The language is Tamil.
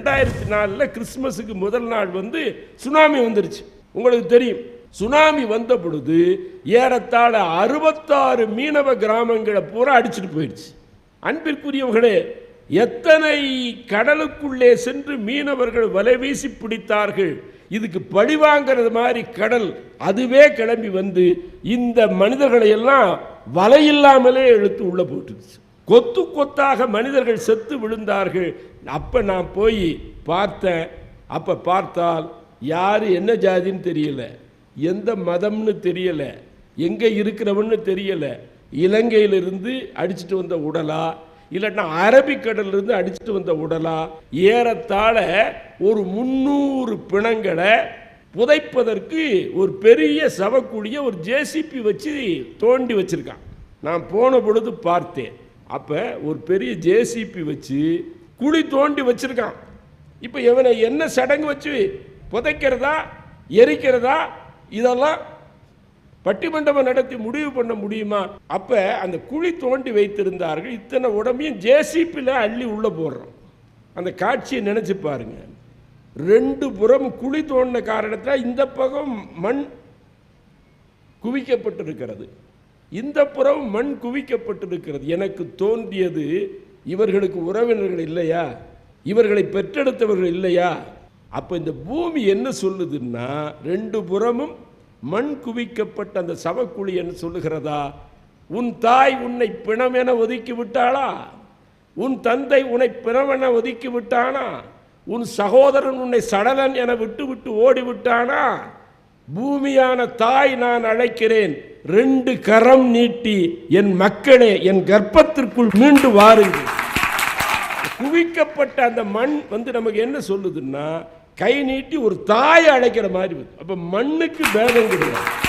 ரெண்டாயிரத்தி நாலில் கிறிஸ்மஸுக்கு முதல் நாள் வந்து சுனாமி வந்துருச்சு. உங்களுக்கு தெரியும். சுனாமி வந்த பொழுது ஏறத்தாழ அறுபத்தாறு மீனவ கிராமங்களை பூரா அடிச்சிட்டு போயிடுச்சு. அன்பிற்குரியவர்களே எத்தனை கடலுக்குள்ளே சென்று மீனவர்கள் வலை வீசி பிடித்தார்கள். இதுக்கு பழி வாங்கிறது மாதிரி கடல் அதுவே கிளம்பி வந்து இந்த மனிதர்களை எல்லாம் வலை இல்லாமலே இழுத்து போட்டுருச்சு. கொத்து கொத்தாக மனிதர்கள் செத்து விழுந்தார்கள். அப்போ நான் போய் பார்த்தேன். அப்போ பார்த்தால் யார் என்ன ஜாதின்னு தெரியல. எந்த மதம்னு தெரியல. எங்கே இருக்கிறவன்னு தெரியல. இலங்கையிலிருந்து அடிச்சிட்டு வந்த உடலா? இல்லைன்னா அரபிக்கடலிருந்து அடிச்சுட்டு வந்த உடலா? ஏறத்தாழ ஒரு முந்நூறு பிணங்களை புதைப்பதற்கு ஒரு பெரிய சவக்கூடிய ஒரு ஜேசிபி வச்சு தோண்டி வச்சுருக்கான். நான் போன பொழுது பார்த்தேன். அப்போ ஒரு பெரிய ஜேசிபி வச்சு குழி தோண்டி வச்சுருக்கான். இப்போ இவனை என்ன சடங்கு வச்சு புதைக்கிறதா எரிக்கிறதா இதெல்லாம் பட்டிமண்டபம் நடத்தி முடிவு பண்ண முடியுமா? அப்போ அந்த குழி தோண்டி வைத்திருந்தார்கள். இத்தனை உடம்பையும் ஜேசிபியில் அள்ளி உள்ளே போடுறோம். அந்த காட்சியை நினச்சி பாருங்க. ரெண்டு புறம் குழி தோண்டின காரணத்தில் இந்த பக்கம் மண் குவிக்கப்பட்டிருக்கிறது. இந்த புறம் மண் குவிக்கப்பட்டிருக்கிறது. எனக்கு தோன்றியது இவர்களுக்கு உறவினர்கள் இல்லையா? இவர்களை பெற்றெடுத்தவர்கள் இல்லையா? அப்போ இந்த பூமி என்ன சொல்லுதுன்னா ரெண்டு புறமும் மண் குவிக்கப்பட்ட அந்த சவக்குழி என்ன சொல்லுகிறதா? உன் தாய் உன்னை பிணமென ஒதுக்கி விட்டாளா? உன் தந்தை உன்னை பிணமென ஒதுக்கி விட்டானா? உன் சகோதரன் உன்னை சடலன் என விட்டு விட்டு ஓடி விட்டானா பூமியான தாய் நான் அழைக்கிறேன். ரெண்டு கரம் நீட்டி என் மக்களே என் கர்ப்பத்திற்குள் மீண்டு வாருங்கள். குவிக்கப்பட்ட அந்த மண் வந்து நமக்கு என்ன சொல்லுதுன்னா கை நீட்டி ஒரு தாயை அழைக்கிற மாதிரி வருது. அப்ப மண்ணுக்கு பேதம் கிடையாது